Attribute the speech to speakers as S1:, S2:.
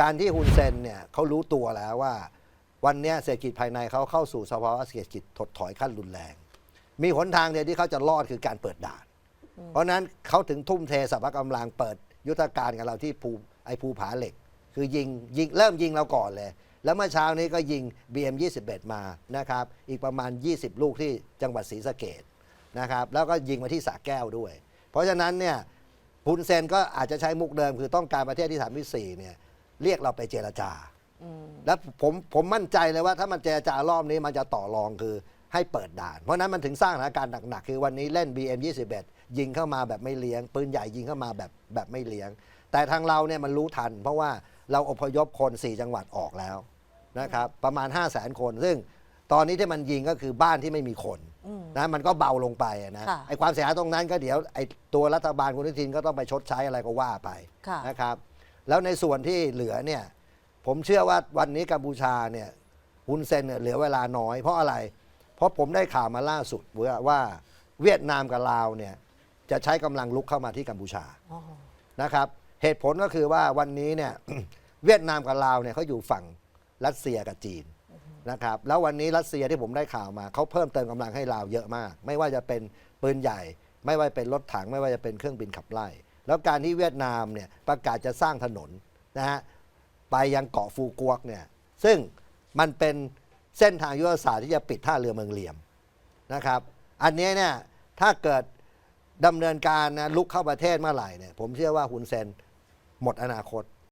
S1: การที่ฮุนเซนเนี่ยเขารู้ตัวแล้วว่า วันนี้เศรษฐกิจภายในเขาเข้าสู่สภาวะเศรษฐกิจถดถอยขั้นรุนแรง มีหนทางเดียวที่เขาจะรอดคือการเปิดด่าน เพราะฉะนั้นเขาถึงทุ่มเทสรรพกำลังเปิดยุทธการกับเราที่ภูไอภูผาเหล็ก คือยิงยิงเริ่มยิงเราก่อนเลย แล้วเมื่อเช้านี้ก็ยิง BM 21 มานะครับอีกประมาณ 20 ลูกที่จังหวัดศรีสะเกดนะครับแล้วก็ยิงมาที่สระแก้วด้วย เพราะฉะนั้นเนี่ยฮุนเซนก็อาจจะใช้มุกเดิมคือต้องการประเทศที่สามที่สี่เนี่ย เรียกเราไปเจรจาแล้วผมผมมั่นใจเลยว่าถ้ามันเจรจารอบนี้มันจะต่อรองคือให้เปิดด่าน เพราะฉะนั้นมันถึงสร้างสถานการณ์หนักๆ คือวันนี้เล่น BM 21 ยิงเข้ามาแบบไม่เลี้ยง ปืนใหญ่ยิงเข้ามาแบบแบบไม่เลี้ยง แต่ทางเราเนี่ยมันรู้ทัน เพราะว่าเราอพยพคน 4 จังหวัดออกแล้วนะครับประมาณ 5 0 0 0 0 0 คน ซึ่งตอนนี้ที่มันยิงก็คือบ้านที่ไม่มีคนนะมันก็เบาลงไปอะนะ
S2: ค่ะ
S1: ไอ้ความเสียหายตรงนั้นก็เดี๋ยวไอ้ตัวรัฐบาลคุณอนุทินก็ต้องไปชดใช้อะไรก็ว่าไป
S2: ค่ะ
S1: นะครับ แล้วในส่วนที่เหลือเนี่ยผมเชื่อว่าวันนี้กัมพูชาเนี่ยฮุนเซนเนี่ยเหลือเวลาน้อย เพราะอะไร เพราะผมได้ข่าวมาล่าสุดว่าว่าเวียดนามกับลาวเนี่ยจะใช้กำลังลุกเข้ามาที่กัมพูชา
S2: อ๋อ
S1: นะครับ เหตุผลก็คือว่าวันนี้เนี่ยเวียดนามกับลาวเนี่ยเขาอยู่ฝั่งรัสเซียกับจีนนะครับแล้ววันนี้รัสเซียที่ผมได้ข่าวมาเขาเพิ่มเติมกำลังให้ลาวเยอะมาก ไม่ว่าจะเป็นปืนใหญ่ ไม่ว่าเป็นรถถังไม่ว่าจะเป็นเครื่องบินขับไล่ แล้วการที่เวียดนามเนี่ยประกาศจะสร้างถนนนะฮะไปยังเกาะฟูกวกเนี่ยซึ่งมันเป็นเส้นทางยุทธศาสตร์ที่จะปิดท่าเรือเมืองเหลี่ยมนะครับ อันนี้เนี่ยถ้าเกิดดำเนินการนะลุกเข้าประเทศเมื่อไหร่เนี่ยผมเชื่อว่าฮุนเซนหมดอนาคต